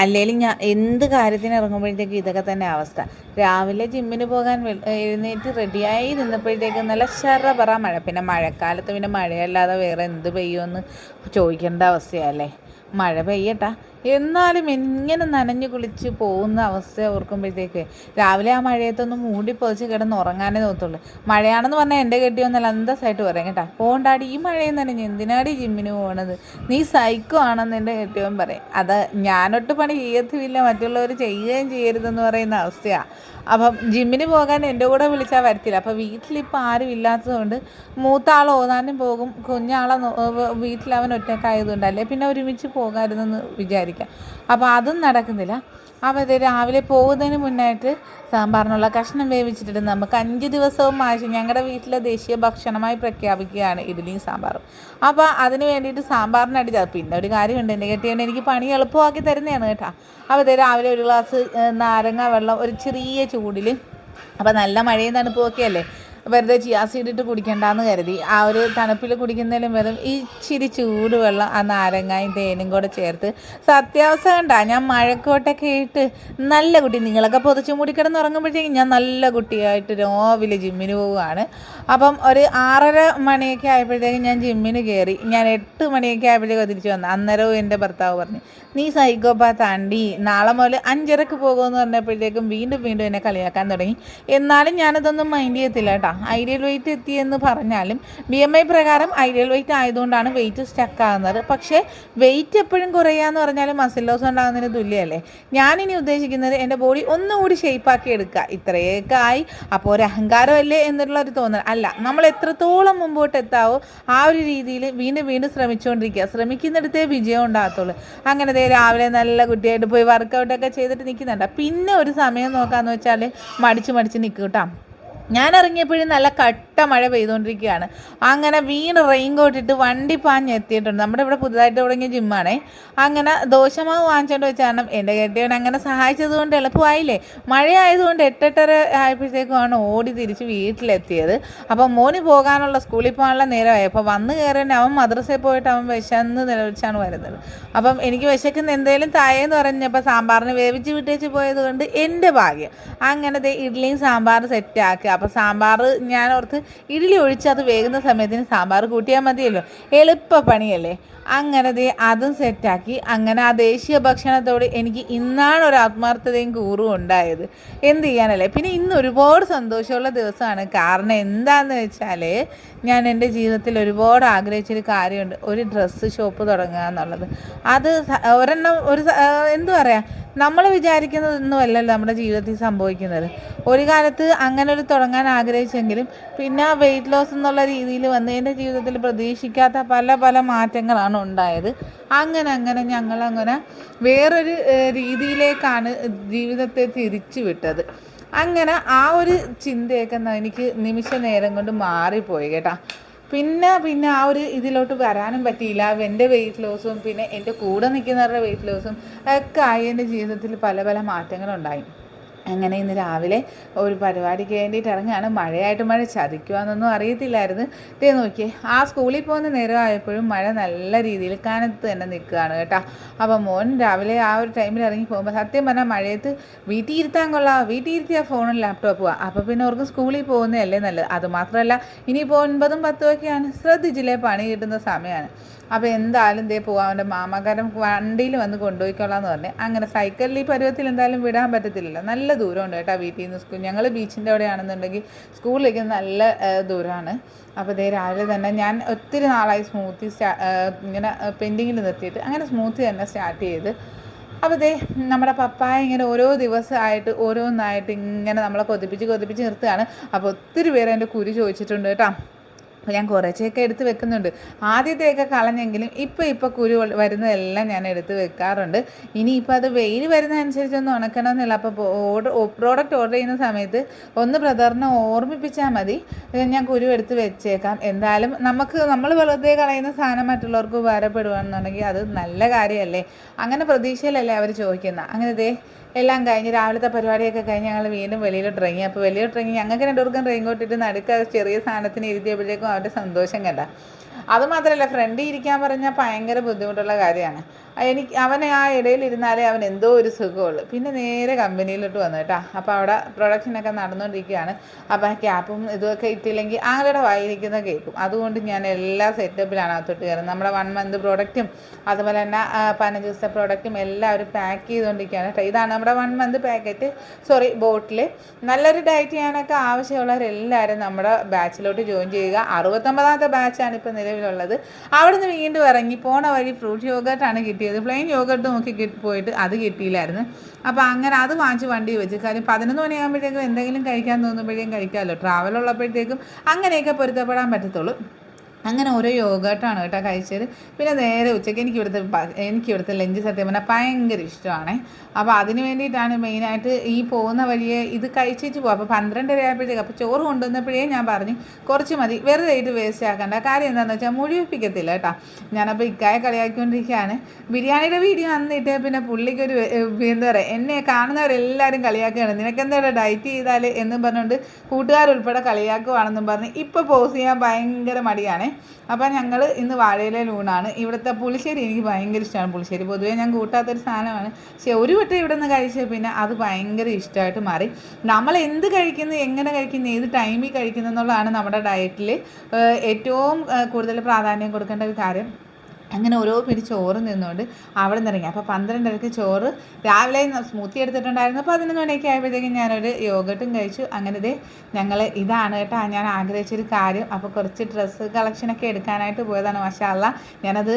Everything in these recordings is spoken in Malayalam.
അല്ലെങ്കിൽ ഞാൻ എന്ത് കാര്യത്തിന് ഇറങ്ങുമ്പോഴത്തേക്കും ഇതൊക്കെ തന്നെ അവസ്ഥ. രാവിലെ ജിമ്മിന് പോകാൻ എഴുന്നേറ്റ് റെഡിയായി നിന്നപ്പോഴത്തേക്കും നല്ല ശറ പറ മഴ. പിന്നെ മഴക്കാലത്ത് പിന്നെ മഴയല്ലാതെ വേറെ എന്ത് പെയ്യുമെന്ന് ചോദിക്കേണ്ട അവസ്ഥയല്ലേ? മഴ പെയ്യട്ടാ. എന്നാലും ഇങ്ങനെ നനഞ്ഞു കുളിച്ച് പോകുന്ന അവസ്ഥ ഓർക്കുമ്പോഴത്തേക്ക് രാവിലെ ആ മഴയത്തൊന്ന് മൂടിപ്പൊതിച്ച് കിടന്ന് ഉറങ്ങാനേ തോന്നുള്ളൂ മഴയാണെന്ന് പറഞ്ഞാൽ എന്റെ കെട്ടിയൊന്നല്ല അന്തസ്സായിട്ട് പറയാം കേട്ടാ. പോണ്ടാടി ഈ മഴയും നനഞ്ഞ് എന്തിനാടി ജിമ്മിന് പോകണത് നീ സൈക്കോ ആണെന്ന് എന്റെ കെട്ടിയവൻ പറയും. അത് ഞാനൊട്ട് പണി ചെയ്യത്തുമില്ല. മറ്റുള്ളവർ ചെയ്യുകയും ചെയ്യരുതെന്ന് പറയുന്ന അവസ്ഥയാണ് അപ്പം ജിമ്മിന് പോകാൻ എന്റെ കൂടെ വിളിച്ചാൽ വരത്തില്ല. അപ്പം വീട്ടിലിപ്പോൾ ആരും ഇല്ലാത്തതുകൊണ്ട് മൂത്ത ആൾ ഓതാനും പോകും കുഞ്ഞാളെ വീട്ടിൽ അവൻ ഒറ്റക്കായതുകൊണ്ട് അല്ലേ പിന്നെ ഒരുമിച്ച് പോകാമായിരുന്നെന്ന് വിചാരിക്കാം. അപ്പോൾ അതും നടക്കുന്നില്ല. അപ്പോൾ രാവിലെ പോകുന്നതിന് മുന്നായിട്ട് സാമ്പാറിനുള്ള കഷ്ണം വേവിച്ചിട്ട് നമുക്ക് അഞ്ച് ദിവസവും മാഷി ഞങ്ങളുടെ വീട്ടിലെ ദേശീയ ഭക്ഷണമായി പ്രഖ്യാപിക്കുകയാണ് ഇഡ്ഡലിയും സാമ്പാറും. അപ്പോൾ അതിന് വേണ്ടിയിട്ട് സാമ്പാറിന് അടിച്ചത് പിന്നെ ഒരു കാര്യമുണ്ട് എന്റെ കെട്ടിയവൻ എനിക്ക് പണി എളുപ്പമാക്കി തരുന്നതാണ് കേട്ടോ. അപ്പോൾ ഇത് രാവിലെ ഒരു ഗ്ലാസ് നാരങ്ങ വെള്ളം ഒരു ചെറിയ ചൂടിൽ അപ്പോൾ നല്ല മഴയും തണുപ്പും ഒക്കെ അല്ലേ? വെറുതെ ചിയാസീഡിട്ട് കുടിക്കണ്ടെന്ന് കരുതി. ആ ഒരു തണുപ്പിൽ കുടിക്കുന്നതിലും വെറും ഇച്ചിരി ചൂട് വെള്ളം ആ നാരങ്ങായും തേനും കൂടെ ചേർത്ത് സത്യാവസ്ഥ കണ്ട. ഞാൻ മഴക്കോട്ടൊക്കെ ഇട്ട് നല്ല കുട്ടി. നിങ്ങളൊക്കെ പൊതിച്ച് മൂടി കിടന്ന് ഉറങ്ങുമ്പോഴത്തേക്കും ഞാൻ നല്ല കുട്ടിയായിട്ട് രാവിലെ ജിമ്മിന് പോവുകയാണ്. അപ്പം ഒരു ആറര മണിയൊക്കെ ആയപ്പോഴത്തേക്കും ഞാൻ ജിമ്മിന് കയറി. ഞാൻ എട്ട് മണിയൊക്കെ ആയപ്പോഴത്തേക്കും തിരിച്ചു വന്നു. അന്നേരവും എന്റെ ഭർത്താവ് പറഞ്ഞു നീ സൈക്കോപാത്ത് ആണ്ടി നാളെ മുതൽ അഞ്ചരക്ക് പോകുമെന്ന് പറഞ്ഞപ്പോഴത്തേക്കും വീണ്ടും വീണ്ടും എന്നെ കളിയാക്കാൻ തുടങ്ങി. എന്നാലും ഞാനതൊന്നും മൈൻഡ് ചെയ്യത്തില്ല കേട്ടോ. ഐഡിയൽ വെയിറ്റ് എത്തിയെന്ന് പറഞ്ഞാലും ബി എം ഐ പ്രകാരം ഐഡിയൽ വെയിറ്റ് ആയതുകൊണ്ടാണ് വെയിറ്റ് സ്റ്റക്ക് ആകുന്നത് പക്ഷേ വെയിറ്റ് എപ്പോഴും കുറയാന്ന് പറഞ്ഞാലും മസിൽ ലോസ് ഉണ്ടാകുന്നതിന് തുല്യമല്ലേ? ഞാനിനി ഉദ്ദേശിക്കുന്നത് എന്റെ ബോഡി ഒന്നുകൂടി ഷേപ്പാക്കി എടുക്കുക. ഇത്രയൊക്കെ ആയി. അപ്പോൾ ഒരു അഹങ്കാരമല്ലേ എന്നുള്ള ഒരു തോന്നൽ. അല്ല നമ്മൾ എത്രത്തോളം മുമ്പോട്ട് എത്താവോ ആ ഒരു രീതിയിൽ വീണ്ടും വീണ്ടും ശ്രമിച്ചുകൊണ്ടിരിക്കുക. ശ്രമിക്കുന്നിടത്തേ വിജയം ഉണ്ടാകത്തുള്ളൂ. ദേ രാവിലെ നല്ല കുട്ടിയായിട്ട് പോയി വർക്കൗട്ടൊക്കെ ചെയ്തിട്ട് നിൽക്കുന്നുണ്ട്. പിന്നെ ഒരു സമയം നോക്കാന്ന് വെച്ചാൽ മടിച്ച് മടിച്ച് നിൽക്കും കേട്ടോ. ഞാൻ ഇറങ്ങിയപ്പോഴും നല്ല കട്ട മഴ പെയ്തുകൊണ്ടിരിക്കുകയാണ്. അങ്ങനെ വീണ് റെയിൻ കോട്ട് ഇട്ട് വണ്ടി പാഞ്ഞ് എത്തിയിട്ടുണ്ട് നമ്മുടെ ഇവിടെ പുതുതായിട്ട് തുടങ്ങിയ ജിമ്മാണേ അങ്ങനെ ദോശമാവ് വാങ്ങിച്ചോണ്ട് വെച്ച കാരണം എന്റെ കെട്ടിയവൻ അങ്ങനെ സഹായിച്ചത് കൊണ്ട് എളുപ്പമായില്ലേ? മഴയായതുകൊണ്ട് എട്ടെട്ടര ആയപ്പോഴത്തേക്കുമാണ് ഓടി തിരിച്ച് വീട്ടിലെത്തിയത്. അപ്പം മോന് പോകാനുള്ള സ്കൂളിൽ പോകാനുള്ള നേരമായി. അപ്പോൾ വന്ന് കയറിയാൽ അവൻ മദ്രസയിൽ പോയിട്ട് അവൻ വിശന്ന് നിലവിളിച്ചാണ് വരുന്നത്. അപ്പം എനിക്ക് വിശക്കുന്ന എന്തേലും തായെന്ന് പറഞ്ഞപ്പോൾ സാമ്പാറിന് വേവിച്ച് വിട്ടേച്ച് പോയത് കൊണ്ട് എന്റെ ഭാഗ്യം. അങ്ങനെ ഇഡ്ഡലിയും സാമ്പാർ സെറ്റാക്കി അപ്പോൾ സാമ്പാർ ഞാൻ ഓർത്ത് ഇഡ്ഡലി ഒഴിച്ച് അത് വേകുന്ന സമയത്തിന് സാമ്പാർ കൂട്ടിയാൽ മതിയല്ലോ. എളുപ്പ പണിയല്ലേ. അങ്ങനെ ദേ അതും സെറ്റാക്കി. അങ്ങനെ ആ ദേശീയ ഭക്ഷണത്തോട് എനിക്ക് ഇന്നാണ് ഒരു ആത്മാർത്ഥതയും കൂറും ഉണ്ടായത്. എന്ത് ചെയ്യാനല്ലേ? പിന്നെ ഇന്ന് ഒരുപാട് സന്തോഷമുള്ള ദിവസമാണ്. കാരണം എന്താണെന്ന് വെച്ചാൽ ഞാൻ എന്റെ ജീവിതത്തിൽ ഒരുപാട് ആഗ്രഹിച്ചൊരു കാര്യമുണ്ട്. ഒരു ഡ്രസ്സ് ഷോപ്പ് തുടങ്ങുക എന്നുള്ളത് അത് ഒരെണ്ണം ഒരു എന്തു പറയാ? നമ്മൾ വിചാരിക്കുന്നതൊന്നും അല്ലല്ലോ നമ്മുടെ ജീവിതത്തിൽ സംഭവിക്കുന്നത്. ഒരു കാലത്ത് അങ്ങനെ ഒരു തുടങ്ങാൻ ആഗ്രഹിച്ചെങ്കിലും പിന്നെ വെയിറ്റ് ലോസ് എന്നുള്ള രീതിയിൽ വന്ന് എന്റെ ജീവിതത്തിൽ പ്രതീക്ഷിക്കാത്ത പല പല മാറ്റങ്ങളാണ് ഉണ്ടായത്. അങ്ങനെ അങ്ങനെ ഞങ്ങൾ അങ്ങനെ വേറൊരു രീതിയിലേക്കാണ് ജീവിതത്തെ തിരിച്ചു വിട്ടത്. അങ്ങനെ ആ ഒരു ചിന്തയൊക്കെ എനിക്ക് നിമിഷ നേരം കൊണ്ട് മാറിപ്പോയി കേട്ടാ. പിന്നെ പിന്നെ ആ ഒരു ഇതിലോട്ട് വരാനും പറ്റിയില്ല. എന്റെ വെയിറ്റ് ലോസും പിന്നെ എന്റെ കൂടെ നിൽക്കുന്നവരുടെ വെയിറ്റ് ലോസും ഒക്കെ ആയി എന്റെ ജീവിതത്തിൽ പല പല മാറ്റങ്ങളുണ്ടായി. അങ്ങനെ ഇന്ന് രാവിലെ ഒരു പരിപാടിക്ക് വേണ്ടിയിട്ട് ഇറങ്ങുകയാണ് മഴയായിട്ട് മഴ ചതിക്കുവാന്നൊന്നും അറിയത്തില്ലായിരുന്നു. ഇതേ നോക്കിയേ ആ സ്കൂളിൽ പോകുന്ന നേരം ആയപ്പോഴും മഴ നല്ല രീതിയിൽ കനത്ത് തന്നെ നിൽക്കുകയാണ് കേട്ടോ. അപ്പോൾ മോൻ രാവിലെ ആ ഒരു ടൈമിൽ ഇറങ്ങി പോകുമ്പോൾ സത്യം പറഞ്ഞാൽ മഴയത്ത് വീട്ടിൽ ഇരുത്താൻ കൊള്ളാം വീട്ടിൽ ഇരുത്തിയാൽ ഫോണും ലാപ്ടോപ്പും അപ്പോൾ പിന്നെ അവർക്ക് സ്കൂളിൽ പോകുന്നതല്ലേ നല്ലത്. അതുമാത്രമല്ല ഇനിയിപ്പോൾ ഒൻപതും പത്തും ഒക്കെയാണ് ശ്രദ്ധിച്ചില്ലേ? പണി കിട്ടുന്ന സമയമാണ് അപ്പോൾ എന്തായാലും ദേ പോകാൻ അവന്റെ മാമാക്കാരൻ വണ്ടിയിൽ വന്ന് കൊണ്ടുപോയിക്കൊള്ളാന്ന് പറഞ്ഞു. അങ്ങനെ സൈക്കിളിൽ ഈ പരുവത്തിൽ എന്തായാലും വിടാൻ പറ്റത്തില്ലല്ലോ. നല്ല ദൂരമുണ്ട് കേട്ടോ വീട്ടിൽ നിന്ന് സ്കൂൾ ഞങ്ങൾ ബീച്ചിന്റെ അവിടെയാണെന്നുണ്ടെങ്കിൽ സ്കൂളിലേക്ക് നല്ല ദൂരമാണ്. അപ്പോൾ ദേ രാവിലെ തന്നെ ഞാൻ ഒത്തിരി നാളായി സ്മൂത്തി സ്റ്റാ ഇങ്ങനെ പെൻഡിങ്ങിൽ നിർത്തിയിട്ട് അങ്ങനെ സ്മൂത്തി തന്നെ സ്റ്റാർട്ട് ചെയ്ത്. അപ്പോൾ ദേ നമ്മുടെ പപ്പായ ഇങ്ങനെ ഓരോ ദിവസമായിട്ട് ഓരോന്നായിട്ട് ഇങ്ങനെ നമ്മളെ കൊതിപ്പിച്ച് കൊതിപ്പിച്ച് നിർത്തുകയാണ്. അപ്പോൾ ഒത്തിരി പേര് എന്റെ കുരു ചോദിച്ചിട്ടുണ്ട് കേട്ടോ. ഞാൻ കുറച്ചൊക്കെ എടുത്ത് വെക്കുന്നുണ്ട്. ആദ്യത്തെയൊക്കെ കളഞ്ഞെങ്കിലും ഇപ്പോൾ ഇപ്പോൾ കുരു വരുന്നതെല്ലാം ഞാൻ എടുത്ത് വെക്കാറുണ്ട്. ഇനിയിപ്പോൾ അത് വെയിൽ വരുന്നതനുസരിച്ചൊന്നും ഉണക്കണമെന്നില്ല. അപ്പോൾ ഓർഡർ പ്രോഡക്റ്റ് ഓർഡർ ചെയ്യുന്ന സമയത്ത് ഒന്ന് ബ്രദറിനെ ഓർമ്മിപ്പിച്ചാൽ മതി. ഞാൻ കുരു എടുത്ത് വെച്ചേക്കാം. എന്തായാലും നമുക്ക് നമ്മൾ വെറുതെ കളയുന്ന സാധനം മറ്റുള്ളവർക്ക് ഉപകാരപ്പെടുകയാണെന്നുണ്ടെങ്കിൽ അത് നല്ല കാര്യമല്ലേ അങ്ങനെ പ്രതീക്ഷയിലല്ലേ അവർ ചോദിക്കുന്നത് അങ്ങനെ ദേ എല്ലാം കഴിഞ്ഞ് രാവിലത്തെ പരിപാടിയൊക്കെ കഴിഞ്ഞ് ഞങ്ങൾ വീണ്ടും വെളിയിലോട്ട് ഇറങ്ങി. അപ്പോൾ വെളിയിലോട്ട് ഇറങ്ങി ഞങ്ങൾക്ക് രണ്ടുപേർക്കും റെയിൻ കോട്ടിട്ട് നടുക്ക് ചെറിയ സാധനത്തിന് ഇരുത്തിയപ്പോഴേക്കും അവരുടെ സന്തോഷം കണ്ട. അതുമാത്രമല്ല ഫ്രണ്ടിൽ ഇരിക്കാൻ പറഞ്ഞാൽ ഭയങ്കര ബുദ്ധിമുട്ടുള്ള കാര്യമാണ്. എനിക്ക് അവനെ ആ ഇടയിൽ ഇരുന്നാലേ അവൻ എന്തോ ഒരു സുഖമുള്ളൂ. പിന്നെ നേരെ കമ്പനിയിലോട്ട് വന്നു കേട്ടോ. അപ്പോൾ അവിടെ പ്രൊഡക്ഷനൊക്കെ നടന്നുകൊണ്ടിരിക്കുകയാണ്. അപ്പോൾ ക്യാപ്പും ഇതൊക്കെ ഇട്ടില്ലെങ്കിൽ ആളുടെ വായിരിക്കുന്ന കേൾക്കും അതുകൊണ്ട് ഞാൻ എല്ലാ സെറ്റപ്പിലാണ് അകത്തോട്ട് കയറുന്നത്. നമ്മുടെ വൺ മന്ത് പ്രോഡക്റ്റും അതുപോലെ തന്നെ പതിനഞ്ച് ദിവസത്തെ പ്രോഡക്റ്റും എല്ലാവരും പാക്ക് ചെയ്തുകൊണ്ടിരിക്കുകയാണ് കേട്ടോ. ഇതാണ് നമ്മുടെ one month packet sorry bottle നല്ലൊരു ഡയറ്റ് ചെയ്യാനൊക്കെ ആവശ്യമുള്ളവരെല്ലാവരും നമ്മുടെ ബാച്ചിലോട്ട് ജോയിൻ ചെയ്യുക. അറുപത്തൊമ്പതാമത്തെ ബാച്ചാണ് ഇപ്പോൾ നിലവിലുള്ളത്. അവിടുന്ന് വീണ്ടും ഇറങ്ങി. പോണ വഴി ഫ്രൂട്ട് യോഗട്ടാണ് കിട്ടിയത്. പ്ലെയിൻ യോഗർട്ട് നോക്കി കിട്ടി പോയിട്ട് അത് കിട്ടിയില്ലായിരുന്നു. അപ്പോൾ അങ്ങനെ അത് വാങ്ങിച്ച് വണ്ടി വെച്ച്. കാര്യം പതിനൊന്ന് മണിയാകുമ്പോഴേക്കും എന്തെങ്കിലും കഴിക്കാൻ തോന്നുമ്പോഴേക്കും കഴിക്കാമല്ലോ. ട്രാവൽ ഉള്ളപ്പോഴത്തേക്കും അങ്ങനെയൊക്കെ പൊരുത്തപ്പെടാൻ പറ്റത്തുള്ളൂ. അങ്ങനെ ഓരോ യോഗട്ടാണ് കേട്ടോ കഴിച്ചത്. പിന്നെ നേരെ ഉച്ചയ്ക്ക് എനിക്ക് ഇവിടുത്തെ എനിക്ക് ഇവിടുത്തെ ലഞ്ച് സത്യം പറഞ്ഞാൽ ഭയങ്കര ഇഷ്ടമാണ്. അപ്പോൾ അതിന് വേണ്ടിയിട്ടാണ് മെയിനായിട്ട് ഈ പോകുന്ന വഴിയെ ഇത് കഴിച്ചിട്ട് പോകും അപ്പോൾ പന്ത്രണ്ടര ആയപ്പോഴത്തേക്ക് അപ്പോൾ ചോറ് കൊണ്ടുവന്നപ്പോഴേ ഞാൻ പറഞ്ഞു കുറച്ച് മതി. വെറുതെ ആയിട്ട് വേസ്റ്റ് ആക്കണ്ട. കാര്യം എന്താണെന്ന് വെച്ചാൽ മുഴുവിപ്പിക്കത്തില്ല കേട്ടോ. ഞാനപ്പോൾ ഇക്കായ കളിയാക്കിക്കൊണ്ടിരിക്കുകയാണ്. ബിരിയാണിയുടെ വീഡിയോ അന്നിട്ട് പിന്നെ പുള്ളിക്കൊരു എന്താ പറയുക എന്നെ കാണുന്നവരെല്ലാവരും കളിയാക്കുകയാണ്. നിനക്കെന്താ ഡയറ്റ് ചെയ്താൽ എന്നും പറഞ്ഞുകൊണ്ട് കൂട്ടുകാരുൾപ്പെടെ കളിയാക്കുവാണെന്നും പറഞ്ഞ് ഇപ്പോൾ പോസ് ചെയ്യാൻ ഭയങ്കര മടിയാണ്. അപ്പോൾ ഞങ്ങൾ ഇന്ന് വാഴയിലെ ലൂണാണ്. ഇവിടുത്തെ പുളിശ്ശേരി എനിക്ക് ഭയങ്കര ഇഷ്ടമാണ് പുളിശ്ശേരി പൊതുവേ ഞാൻ കൂട്ടാത്തൊരു സാധനമാണ്. പക്ഷേ ഒരു വട്ടം ഇവിടെ നിന്ന് കഴിച്ച പിന്നെ അത് ഭയങ്കര ഇഷ്ടമായിട്ട് മാറി. നമ്മൾ എന്ത് കഴിക്കുന്നു എങ്ങനെ കഴിക്കുന്നു ഏത് ടൈമിൽ കഴിക്കുന്നു എന്നുള്ളതാണ് നമ്മുടെ ഡയറ്റിൽ ഏറ്റവും കൂടുതൽ പ്രാധാന്യം കൊടുക്കേണ്ട ഒരു കാര്യം. അങ്ങനെ ഓരോ പിടി ചോറ് നിന്നുകൊണ്ട് അവിടെ നിന്ന് ഇറങ്ങി അപ്പോൾ പന്ത്രണ്ടരക്ക് ചോറ് രാവിലെ സ്മൂത്തി എടുത്തിട്ടുണ്ടായിരുന്നു. അപ്പോൾ പതിനൊന്ന് മണിയൊക്കെ ആയപ്പോഴത്തേക്കും ഞാനൊരു യോഗട്ടും കഴിച്ചു. അങ്ങനെ ഇതേ ഞങ്ങൾ ഇതാണ് കേട്ടോ ഞാൻ ആഗ്രഹിച്ചൊരു കാര്യം. അപ്പോൾ കുറച്ച് ഡ്രസ്സ് കളക്ഷനൊക്കെ എടുക്കാനായിട്ട് പോയതാണ്. മഷാല്ല ഞാനത്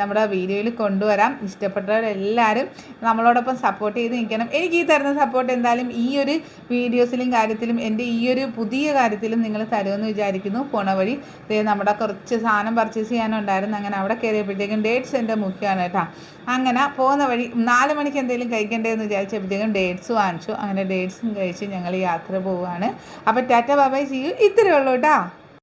നമ്മുടെ വീഡിയോയിൽ കൊണ്ടുവരാം. ഇഷ്ടപ്പെട്ടവരെല്ലാവരും നമ്മളോടൊപ്പം സപ്പോർട്ട് ചെയ്ത് നിൽക്കണം. എനിക്ക് ഈ തരുന്ന സപ്പോർട്ട് എന്തായാലും ഈ ഒരു വീഡിയോസിലും കാര്യത്തിലും എന്റെ ഈ ഒരു പുതിയ കാര്യത്തിലും നിങ്ങൾ തരുമെന്ന് വിചാരിക്കുന്നു. പോണ വഴി നമ്മുടെ കുറച്ച് സാധനം പർച്ചേസ് ചെയ്യാനുണ്ടായിരുന്നു. അങ്ങനെ അവിടെ കയറിയപ്പോഴത്തേക്കും ഡേറ്റ്സ് എന്റെ മുഖ്യമാണ് കേട്ടോ. അങ്ങനെ പോകുന്ന വഴി നാല് മണിക്ക് എന്തെങ്കിലും കഴിക്കണ്ടേന്ന് വിചാരിച്ചപ്പോഴത്തേക്കും ഡേറ്റ്സ് വാങ്ങിച്ചു. അങ്ങനെ ഡേറ്റ്സും കഴിച്ച് ഞങ്ങൾ യാത്ര പോവുകയാണ്. അപ്പോൾ ടാറ്റ ബാബായ് ചെയ്യും ഇത്രയേ ഉള്ളൂ കേട്ടോ.